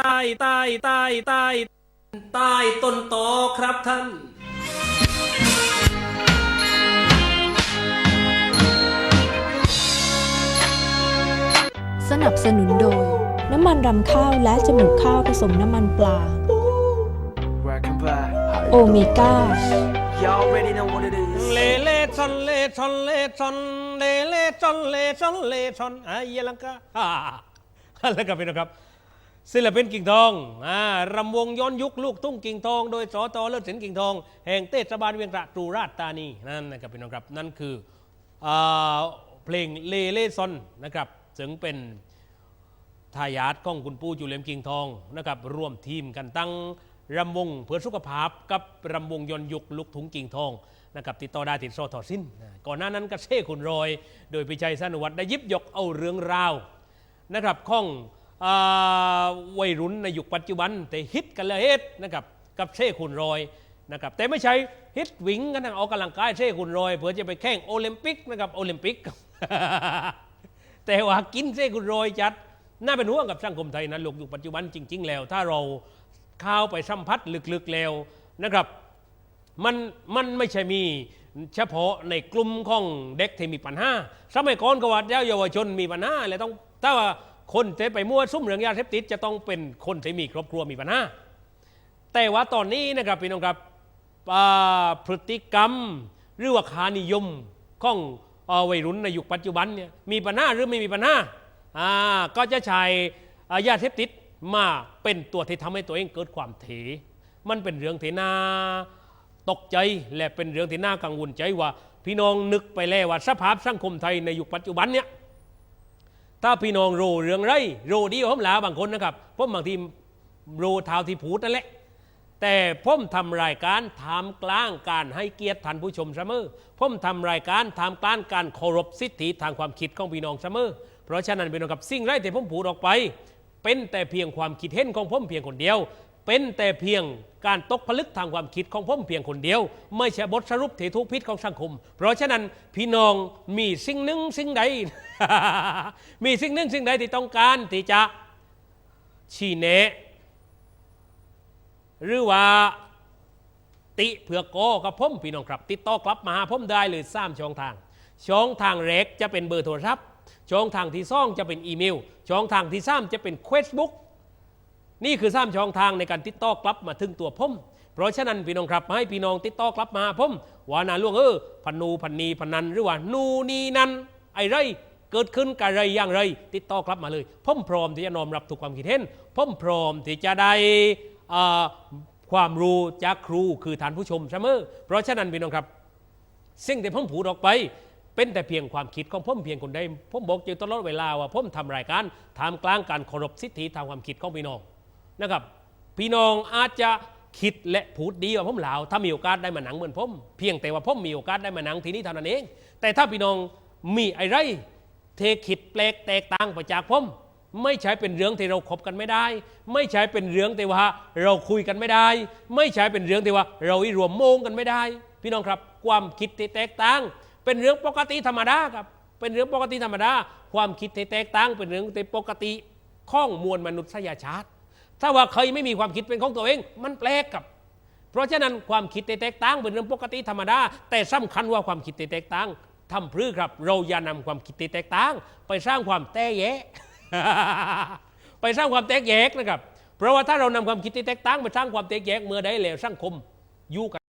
ใต้ใต้ใต้ใต้ใต้ต้นตอครับท่านสนับสนุนโดย น้ำมันรำข้าวและจมูกข้าวผสมน้ำมันปลา โอเมก้า เลเลชอนเลชอนเลชอนเลเลชอนเลชอนเลชอนไอ้ยลังกาฮ่าแล้วก็เป็นนะครับ ศิลปินกิ่งทองอรำวงย้อนยุคลูกทุ่งกิ่งทอง โดยสอตเลิศศิลป์กิ่งทอง แห่งเทศบาลเวียงระตรูราชธานีนั่นนะครับพี่น้องครับนั่นคืออเพลงเลเลซอนนะครับซึ่งเป็นทายาทของคุณปู่จุเลมกิ่งทองนะครับร่วมทีมกันตั้งรำวงเพื่อสุขภาพกับรำวงย้อนยุคลูกทุ่งกิ่งทองนะครับติดต่อได้ติดโซทอสิ้น ก่อนหน้านั้นก็เช่คุณรอย โดยพิชัยสนุวัฒน์ได้ยิบยกเอาเรื่องราวนะครับข้อง วัยรุ่นในยุคปัจจุบัน แต่ฮิตกันเลยฮิตนะครับกับเช่คุณรอยนะครับแต่ไม่ใช่ฮิตวิ่งกันทางออกกำลังกายเช่คุณรอยเพื่อจะไปแข่งโอลิมปิกนะครับโอลิมปิก แต่ว่ากินเช่คุณรอยจัดน่าเป็นห่วงกับสังคมไทยนะลูกยุคปัจจุบันจริง ๆ แล้ว ถ้าเราเข้าไปสัมผัสลึกๆแล้วนะครับมันมันไม่ใช่มีเฉพาะในกลุ่มของเด็กที่มีปัญหาสมัยก่อนก็ว่าเยาวชนมีปัญหาเลยต้องถ้าว่า คนที่ไปมั่วซุ่มเรื่องยาเสพติดจะต้องเป็นคนที่มีครอบครัวมีปัญหาแต่ว่าตอนนี้นะครับพี่น้องครับพฤติกรรมหรือว่าคานิยมของอวัยรุ่นในยุคปัจจุบันเนี่ยมีปัญหาหรือไม่มีปัญหาก็จะใช้ยาเสพติดมาเป็นตัวที่ทำให้ตัวเองเกิดความเถมันเป็นเรื่องที่น่าตกใจและเป็นเรื่องที่น่ากังวลใจว่าพี่น้องนึกไปแล้วว่าสภาพสังคมไทยในยุคปัจจุบันเนี่ย ถ้าพี่น้องรู้เรื่องไรรู้ดีกว่าผมหลาบางคนนะครับผมบางทีรู้เท้าที่ผูดนั่นแหละแต่ผมทำรายการทำกลางการให้เกียรติท่านผู้ชมเสมอผมทำรายการทำกลางการเคารพสิทธิทางความคิดของพี่น้องเสมอเพราะฉะนั้นพี่น้องกับสิ่งไรแต่ผมพูดออกไป เป็นแต่เพียงความคิดเห็นของผมเพียงคนเดียว เป็นแต่เพียงการตกผลึกทางความคิดของผมเพียงคนเดียว ไม่ใช่บทสรุปที่ทุกพิษของสังคม เพราะฉะนั้นพี่น้องมีสิ่งหนึ่งสิ่งใด มีสิ่งหนึ่งสิ่งใดที่ต้องการที่จะชี้แนะหรือว่าติเผื่อโกกับผมพี่น้องครับ ติดต่อกลับมาหาผมได้เลยสามช่องทาง ช่องทางแรกจะเป็นเบอร์โทรศัพท์ช่องทางที่สองจะเป็นอีเมลช่องทางที่สามจะเป็นเฟซบุ๊ก นี่คือสามช่องทางในการติดต่อกลับมาถึงตัวผมเพราะฉะนั้นพี่น้องครับให้พี่น้องติดต่อกลับมาผมว่านาล่วงเออพันนูพันนีพันนันหรือว่านูนีนันไอไรเกิดขึ้นกับอะไรอย่างไร ติดต่อกลับมาเลยผมพร้อมที่จะน้อมรับทุกความคิดเห็นผมพร้อมที่จะได้อ่าความรู้จากครูคือท่านผู้ชมเสมอเพราะฉะนั้นพี่น้องครับสิ่งที่ผมผูดออกไป เป็นแต่เพียงความคิดของผมเพียงคนใดผมบอกอยู่ตลอดเวลาว่าผมทำรายการทำกลางการเคารพสิทธิทางความคิดของพี่น้อง นะครับ พี่น้องอาจจะคิดและพูดดีกว่าผมหลาว ถ้ามีโอกาสได้มาหนังเหมือนผม เพียงแต่ว่าผมมีโอกาสได้มาหนังที่นี้เท่านั้นเอง แต่ถ้าพี่น้องมีอะไรเทคิดแปลกแตกต่างไปจากผมไม่ใช่เป็นเรื่องที่เราคบกันไม่ได้ ไม่ใช่เป็นเรื่องที่ว่าเราคุยกันไม่ได้ ไม่ใช่เป็นเรื่องที่ว่าเราอีรวมโมงกันไม่ได้ พี่น้องครับ ความคิดที่แตกต่าง เป็นเรื่องปกติธรรมดาครับเป็นเรื่องปกติธรรมดา ความคิดที่แตกต่าง เป็นเรื่องที่ปกติข้องมวลมนุษยชาติ ถ้าว่าใครไม่มีความคิดเป็นของตัวเอง มันแปลกกับ เพราะฉะนั้นความคิดแตกต่างเป็นเรื่องปกติธรรมดา แต่สำคัญว่าความคิดแตกต่างทำพรือครับ เราอย่านำความคิดแตกต่าง ไปสร้างความแตกแยกไปสร้างความแตกแยกนะครับ เพราะว่าถ้าเรานำความคิดแตกต่างไปสร้างความแตกแยกเมื่อใดแล้วสังคมอยู่กัน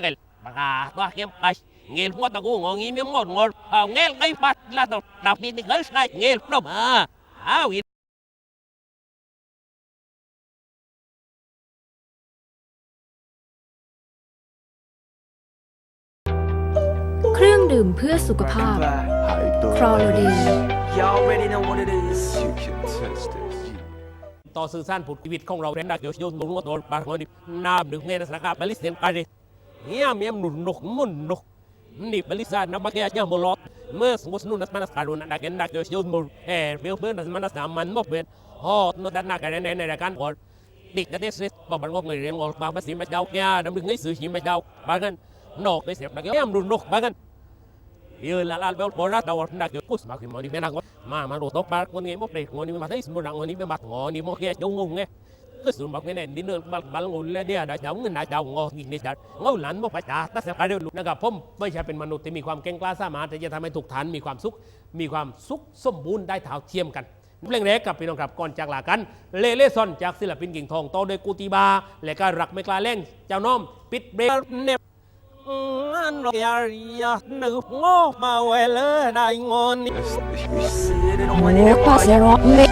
cái bà toa kiếm ai nghe mua tao cũng ngồi nghĩ miếng ngọt ngọt à nghe cái phát là tao đọc đi thì hết sai nghe đâu mà à vì เครื่องดื่มเพื่อสุขภาพ Welcome back. ครอโลเดน Y'all already know what it is. You can test this. ต่อสื่อสารผลชีวิตของเราเรนดักเดี๋ยวโยนมุนว่าตัวบางคนนี่น้ำหนึ่งเงี้ยนะครับบริษัทไปเลยเงี้ยมีมนุนนกมุนนกนี่บริษัทน้ำมันแก่ยังบลอดเมื่อสมมตินู่นนั่นมันการุนนักเรนดักเดี๋ยวโยนมุนเออเบลเบิร์นนั่นมันสามันมกเป็นฮอดนู่นนั่นนักในในในรายการ ก่อนดิกนั่นเด็กบอกมันงอกเงินเรียนงอกบางภาษีไม่เจ้าแก่น้ำหนึ่งให้ซื้อหิมไม่เจ้าบางกันนกได้เสียบนักเงี้ยมนุนนกบางกัน Yêu là la bel bora da war ndak yo kus ma ki moni mena ma ma ro tok bar ngoni mo pre ngoni ma thai smura ngoni me mat ngoni mo ke jong ngung nge cứ xuống bọc cái này đi đường bal bal ngồi lên đi đã chống người đã chống ngò nghỉ จัดงอหลันบ่ไปจ่าตัดสินใจเร็วนะครับผมไม่ใช่เป็นมนุษย์ที่มีความเก่งกล้าสามารถที่จะทำให้ทุกท่านมีความสุข มีความสุขสมบูรณ์ได้เท่าเทียมกันเพลงแรกกับพี่น้องครับก่อนจากลากัน เลเล่ซอนจากศิลปินกิ่งทองต่อโดยกูติบา และก็รักไม่กล้าเล่งเจ้าน้อม ปิดเบรกเน็บ anh rồi ya ya nữ ngô mà về lỡ đại ngon See it in the one in Muka serok me Miss Elwa Manam Miss Elwa Manam Yo nunas mà cô kia trong lúc của ngô một ta nẹp anh rồi ya ya nữ ngô mà về lỡ đại ngon See it in the one in the Muka serok me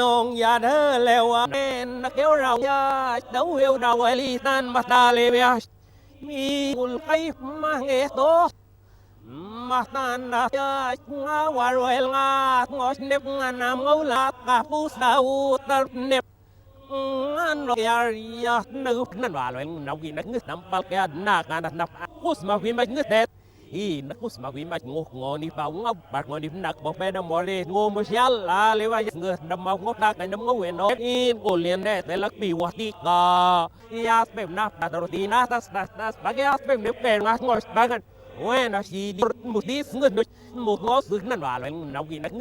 น้องอย่าเด้อแล้วว่เป็นนักเวเรายาเดาเอวเราไอลีนันมาตาเลเบียมีกุลไกมาเอโตมาตานดาจงาวารวยงาโงชเนบงานามเอาลากาผู้สาวตรเนบงานรอยยานึกนั่นว่าเลยนักกินนักนึกนำปากแกนักงานนับผู้สมาวิมักนึกเด็ด i na kus ma wi ma ngo ngo ni pa ngau bat ngo ni nak bo pe na mo le ngo mo sial la le wa ngis nam ma ngo ta ka nam ngo we no i ko lien de te lak pi wa ti ka ya spem na ta ro ti na tas tas tas ba ya spem ne pe nga ngos ba gan เว้นอาชีพมุดีสงดมุดงอสึกนั่นว่าเลยเรากินนัก